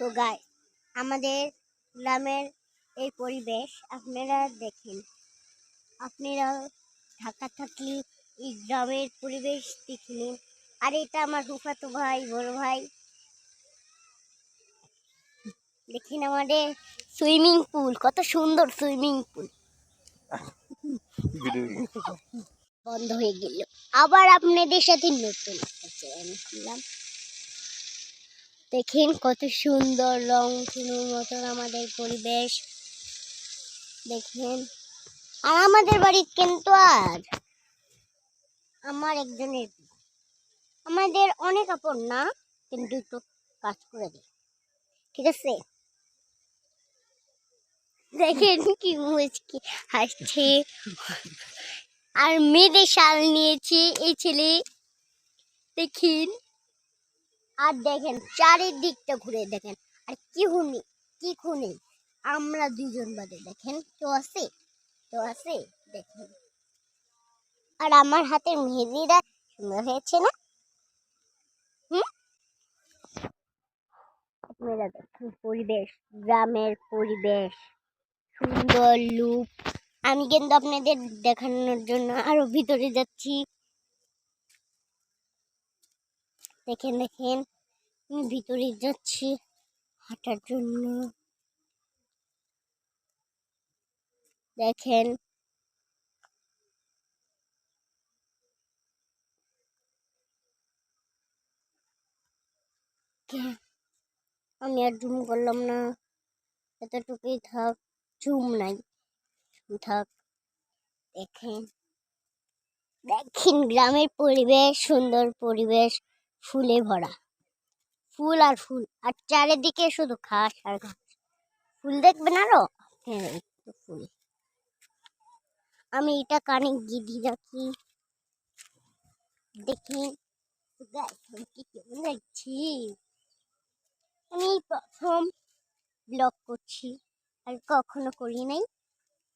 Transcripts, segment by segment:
তো গাই আমাদের গ্রামের এই পরিবেশ আপনারা দেখেন। আপনারা ঢাকা থাকলে এই গ্রামের পরিবেশ দেখলেন আর এটা আমার ফুফাতো ভাই বড় ভাই। দেখেন আমাদের সুইমিং পুল কত সুন্দর সুইমিং পুল। বন্ধ হয়ে গেল। আবার আপনাদের সাথে নতুন একটা চ্যানেল খুললাম। দেখেন কত সুন্দর রং তুলোর মতন আমাদের পরিবেশ। দেখেন। আর আমাদের বাড়ি কিন্তু আর আমার একজনের আমাদের অনেক আপন না, কিন্তু একটু কাজ করে দিই। ঠিক আছে? দেখেন কি মুচকি হাসছে। আর মেয়েদের শাল নিয়েছে এই ছেলে। দেখেন। আর দেখেন, চারিদিকটা ঘুরে দেখেন। আর কি হুনি কি খুনি? আমরা দুজন বাদে, দেখেন তো আছে? তো আছে? দেখেন। আর আমার হাতের মেহেদিটা সুন্দর হয়েছে না? হুম? আপনারা পরিবেশ, গ্রামের পরিবেশ। সুন্দর লুক। আমি কিন্তু আপনাদের দেখানোর জন্য আরও ভিতরে যাচ্ছি। দেখেন দেখেন, আমি ভিতরে যাচ্ছি হাঁটার জন্য। দেখেন আমি আর জুম করলাম না। এতটুকুই থাক, জুম নাই। থাক, দেখেন। দেখেন, গ্রামের পরিবেশ, সুন্দর পরিবেশ। ফুলে ভরা। ফুল আর ফুল, আর চারিদিকে শুধু ঘাস আর ঘাস। ফুল দেখবেন আরও? হ্যাঁ একটু ফুল। আমি এটা কানে গিধি রাখি। দেখি। কেমন আমি প্রথম ব্লগ করছি, আর কখনো করি নাই।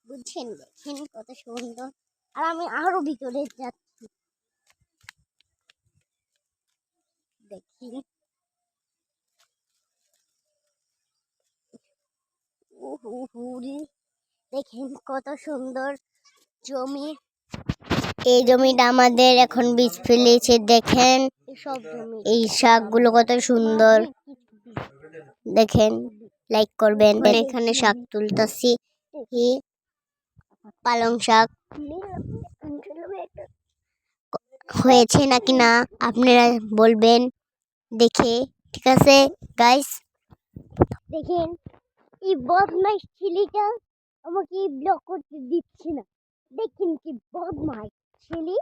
বুঝছেন? দেখেন কত সুন্দর। আর আমি আরও ভিতরে যাচ্ছি। দেখি। দেখেন কত সুন্দর জমি। এই জমিটা আমাদের এখন বীজ ফেলেছে দেখেন। সব জমি। এই শাকগুলো কত সুন্দর। দেখেন লাইক করবেন। এখানে শাক তুলতাছি। পালং শাক। হয়েছে নাকি না? আপনারা বলবেন। দেখে, ঠিক আছে গাইস দেখেন, এই বদমাইশ ছেলেটা আমাকে ব্লক করতে দিচ্ছে না। দেখেন কি বদমাইশ ছেলে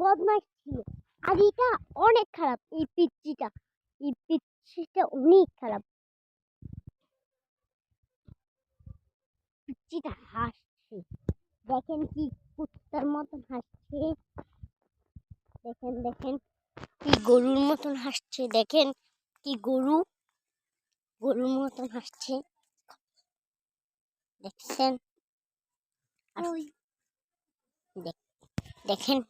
বদমাইশ ছেলে। আর এটা অনেক খারাপ, এই পিচ্চিটা এই পিচ্চিটা অনেক খারাপ। পিচ্চিটা হাসছে। দেখেন কি কুত্তার মতন হাসছে। দেখেন দেখেন। কি গরুর মতন হাসছে, দেখেন কি গরু? গরুর মতন হাসছে। দেখছেন? আর দেখ- দেখেন?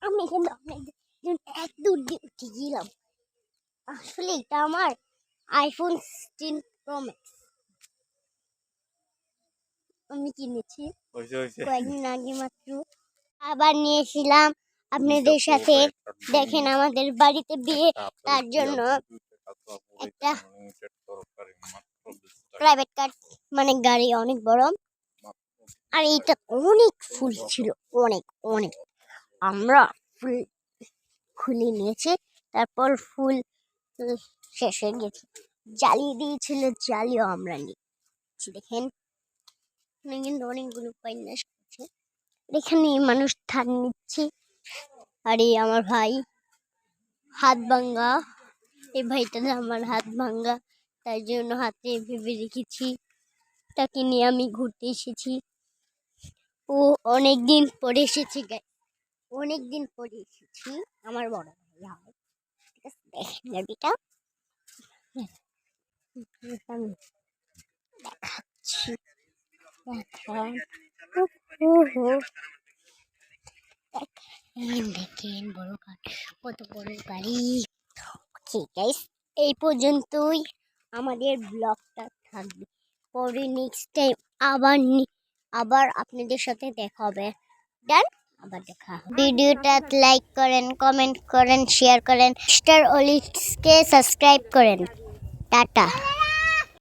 আমি কিন্তু এক দূর দিয়ে উঠে গেলাম। আসলে এটা আমার আইফোন সিক্সটিন প্রো ম্যাক্স আমি কিনেছি। কয়েকদিন আগে মাত্র। আবার নিয়েছিলাম আপনাদের সাথে দেখেন আমাদের বাড়িতে বিয়ে তার জন্য একটা প্রাইভেট কার মানে গাড়ি অনেক বড়। আর এইটা অনেক ফুল ছিল অনেক অনেক। আমরা ফুল খুলে নিয়েছি তারপর ফুল শেষ হয়ে গেছে। জ্বালিয়ে দিয়েছিল জ্বালিয়েও আমরা নিয়েছি দেখেন। এখানে কিন্তু অনেকগুলো উপন্যাস আছে এখানে মানুষ ধান নিচ্ছে। আর এই আমার ভাই, হাত ভাঙ্গা। এই ভাইটা না আমার হাত ভাঙ্গা। তাই জন্য হাতে ভেবে রেখেছি, তাকে নিয়ে আমি ঘুরতে এসেছি। ও অনেক দিন পরে এসেছে অনেক দিন পরে এসেছি, আমার বড় ভাই। হয় ঠিক আছে দেখেন দেখাচ্ছি। দেখেন বড় কত বড় ঠিক গাইস এই পর্যন্তই আমাদের ব্লগটা থাকবে পরে নেক্সট টাইম আবার আবার আপনাদের সাথে দেখা হবে ডান আবার দেখা ভিডিওটা লাইক করেন কমেন্ট করেন শেয়ার করেন স্টার অলিক্সকে সাবস্ক্রাইব করেন টাটা